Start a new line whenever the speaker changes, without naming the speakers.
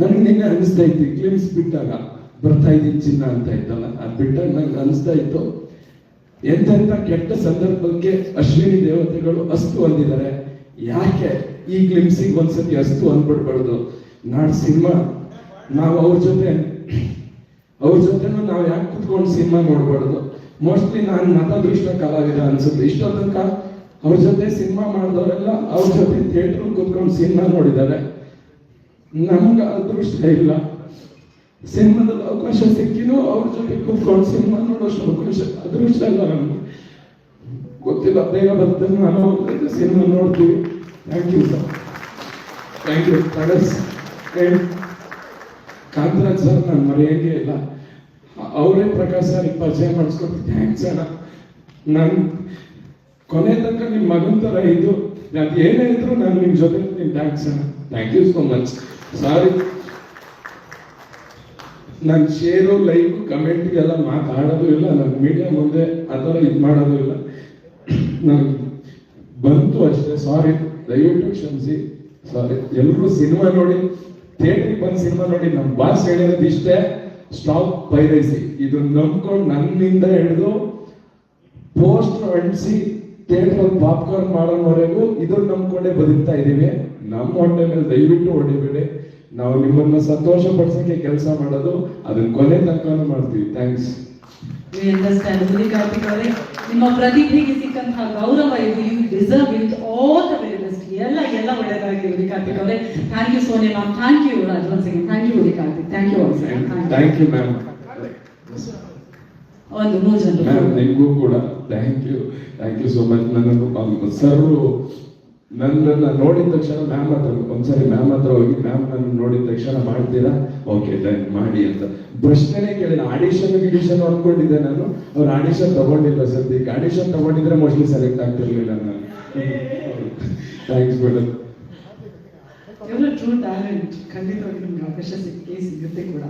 ನನಗೆ ನಿನ್ನೆ ಅನಿಸ್ತಾ ಇತ್ತು ಕ್ಲಿಮ್ಸ್ ಬಿಟ್ಟಾಗ ಬರ್ತಾ ಇದ್ದೀನಿ ಚಿನ್ನ ಅಂತ ಇತ್ತಲ್ಲ ಅದು ಬಿಟ್ಟಾಗ ನಂಗೆ ಅನಿಸ್ತಾ ಇತ್ತು. ಎಂತೆಂಥ ಕೆಟ್ಟ ಸಂದರ್ಭಕ್ಕೆ ಅಶ್ವಿನಿ ದೇವತೆಗಳು ಅಸ್ತು ಅಂದಿದ್ದಾರೆ. ಯಾಕೆ ಈ ಗ್ಲಿಮ್ಸಿಗೆ ಒಂದ್ಸತಿ ಅಸ್ತು ಅಂದ್ಬಿಡ್ಬಾರ್ದು? ನಾಳೆ ಸಿನಿಮಾ, ನಾವು ಅವ್ರ ಜೊತೆ, ಅವ್ರ ಜೊತೆನೂ ನಾವು ಯಾಕೆ ಕುತ್ಕೊಂಡು ಸಿನಿಮಾ ನೋಡ್ಬಾರ್ದು? ಮೋಸ್ಟ್ಲಿ ನಾನು ಮತದೃಷ್ಟ ಕಲಾವಿದ ಅನ್ಸುತ್ತೆ. ಇಷ್ಟೋ ತನಕ ಅವ್ರ ಜೊತೆ ಸಿನಿಮಾ ಮಾಡಿದವರೆಲ್ಲ ಅವ್ರ ಜೊತೆ ಥಿಯೇಟರ್ ಕುತ್ಕೊಂಡು ಸಿನಿಮಾ ನೋಡಿದ್ದಾರೆ. ನಮ್ಗೆ ಅದೃಷ್ಟ ಇಲ್ಲ. ಸಿನಿಮಾದಲ್ಲಿ ಅವಕಾಶ ಸಿಕ್ಕಿನೂ ಅವ್ರ ಜೊತೆ ಕೂತ್ಕೊಂಡು ಸಿನಿಮಾ ನೋಡೋಷ್ಟು ಅವಕಾಶ, ಅದೃಷ್ಟ ಇಲ್ಲ ನಮ್ಗೆ. ಗೊತ್ತಿಲ್ಲ, ಬೇಗ ಬರ್ತೇನೆ, ನಾನು ಸಿನಿಮಾ ನೋಡ್ತೀವಿ. Thank you sir thank you ತಗಸ್ Kantharaj sir ನಾನು ಮರೆಯಂಗೆ ಇಲ್ಲ. ಅವರೇ ಪ್ರಕಾಶ್ ಸರ್ ಪರಿಚಯ ಮಾಡಿಸ್ಕೊಟ್ಟು ಥ್ಯಾಂಕ್ಸ್ ಅಣ್ಣ. ನಾನು ಕೊನೆ ತನಕ ನಿಮ್ಮ ಮಗನ ಥರ ಇದು ಅದು ಏನೇ ಇದ್ರು ನಾನು ನಿಮ್ಮ ಜೊತೆ ಥ್ಯಾಂಕ್ಸ್ ಅಣ್ಣ. Thank you so much sorry ನಾನು ಶೇರು ಲೈಕ್ ಕಮೆಂಟ್ ಎಲ್ಲ ಮಾತಾಡೋದು ಇಲ್ಲ, ನಾನು ಮೀಡಿಯಾ ಮುಂದೆ ಆ ಥರ ಇದು ಮಾಡೋದು ಇಲ್ಲ. ನಾನು ಬಂತು ಅಷ್ಟೇ ಸಾರಿ ದಯವಿಟ್ಟು ಕ್ಷಮಿಸಿ. ಸಾರಿ ಎಲ್ಲರೂ ಸಿನಿಮಾ ನೋಡಿ ಥಿಯೇಟ್ರಿಗೆ ಬಂದು ಸಿನಿಮಾ ನೋಡಿ ನಮ್ಮ ಬಾಸ್ ಹೇಳಿರೋದು ಇಷ್ಟೇ. ಸ್ಟಾಪ್ ಪೈರೈಸಿ ಇದು ನಂಬ್ಕೊಂಡು ನನ್ನಿಂದ ಹಿಡಿದು ಪೋಸ್ಟ್ ಅಂಟಿಸಿ ಥಿಯೇಟರ್ ಪಾಪ್ಕಾರ್ನ್ ಮಾಡೋವರೆಗೂ ಇದನ್ನ ನಂಬ್ಕೊಂಡೇ ಬದುಕ್ತಾ ಇದೀವಿ. ನಮ್ಮ ಹೊಟ್ಟೆ ಮೇಲೆ ದಯವಿಟ್ಟು ಹೊಡಿಬೇಡಿ. ನಾವು ನಿಮ್ಮನ್ನ ಸಂತೋಷ ಪಡಿಸೋಕೆ ಕೆಲಸ ಮಾಡೋದು ಅದನ್ನ ಕೊನೆ ತನಕ ಮಾಡ್ತೀವಿ. ಥ್ಯಾಂಕ್ಸ್
ನಿಮ್ಮ ಪ್ರತಿಭೆಗೆ ಸಿಕ್ಕಂತಹ ಗೌರವ ಇದು. You deserve it all the very best ಎಲ್ಲ ಎಲ್ಲ ಒಳ್ಳೆಯದಾಗಲಿ ಉಡಿ ಕಾರ್ತಿಕ್ ಅವರೇ thank you Soni ma'am thank you Rajavan Singh thank you ಉಡಿ Karthik thank you
thank you ma'am
ಒಂದು ಮೂರು ಜನರು
ನಿಮಗೂ ಕೂಡ. Thank you thank you so much ನನ್ನನ್ನು ಸರ್ ನನ್ನನ್ನು ನೋಡಿದ ತಕ್ಷಣ ಮ್ಯಾಮ್ ಹತ್ರ ಒಂದ್ಸರಿ ಮ್ಯಾಮ್ ಹತ್ರ ಹೋಗಿ ಮ್ಯಾಮ್ ನನ್ನ ನೋಡಿದ ತಕ್ಷಣ ಮಾಡ್ತೀರಾ? ಓಕೆ ಡನ್ ಮಾಡಿ ಅಂತ. ಪ್ರಶ್ನೆನೇ ಕೇಳಿಲ್ಲ. ಆಡಿಷನ್ ಗಿಡಿಷನ್ ಅನ್ಕೊಂಡಿದ್ದೆ ನಾನು. ಅವ್ರು ಆಡಿಷನ್ ತಗೊಂಡಿಲ್ಲ ಸದ್ಯಕ್ಕೆ. ಆಡಿಷನ್ ತಗೊಂಡಿದ್ರೆ ಮೋಸ್ಟ್ಲಿ ಸೆಲೆಕ್ಟ್ ಆಗ್ತಿರ್ಲಿಲ್ಲ ನಾನು ಥ್ಯಾಂಕ್ಸ್ ಮೇಡಮ್
ಇವರ ಟ್ರೂ ಟ್ಯಾಲೆಂಟ್ ಖಂಡಿತವಾಗಿ ನಿಮ್ಗೆ ಅವಕಾಶ ಸಿಕ್ಕೇ ಸಿಗುತ್ತೆ ಕೂಡ.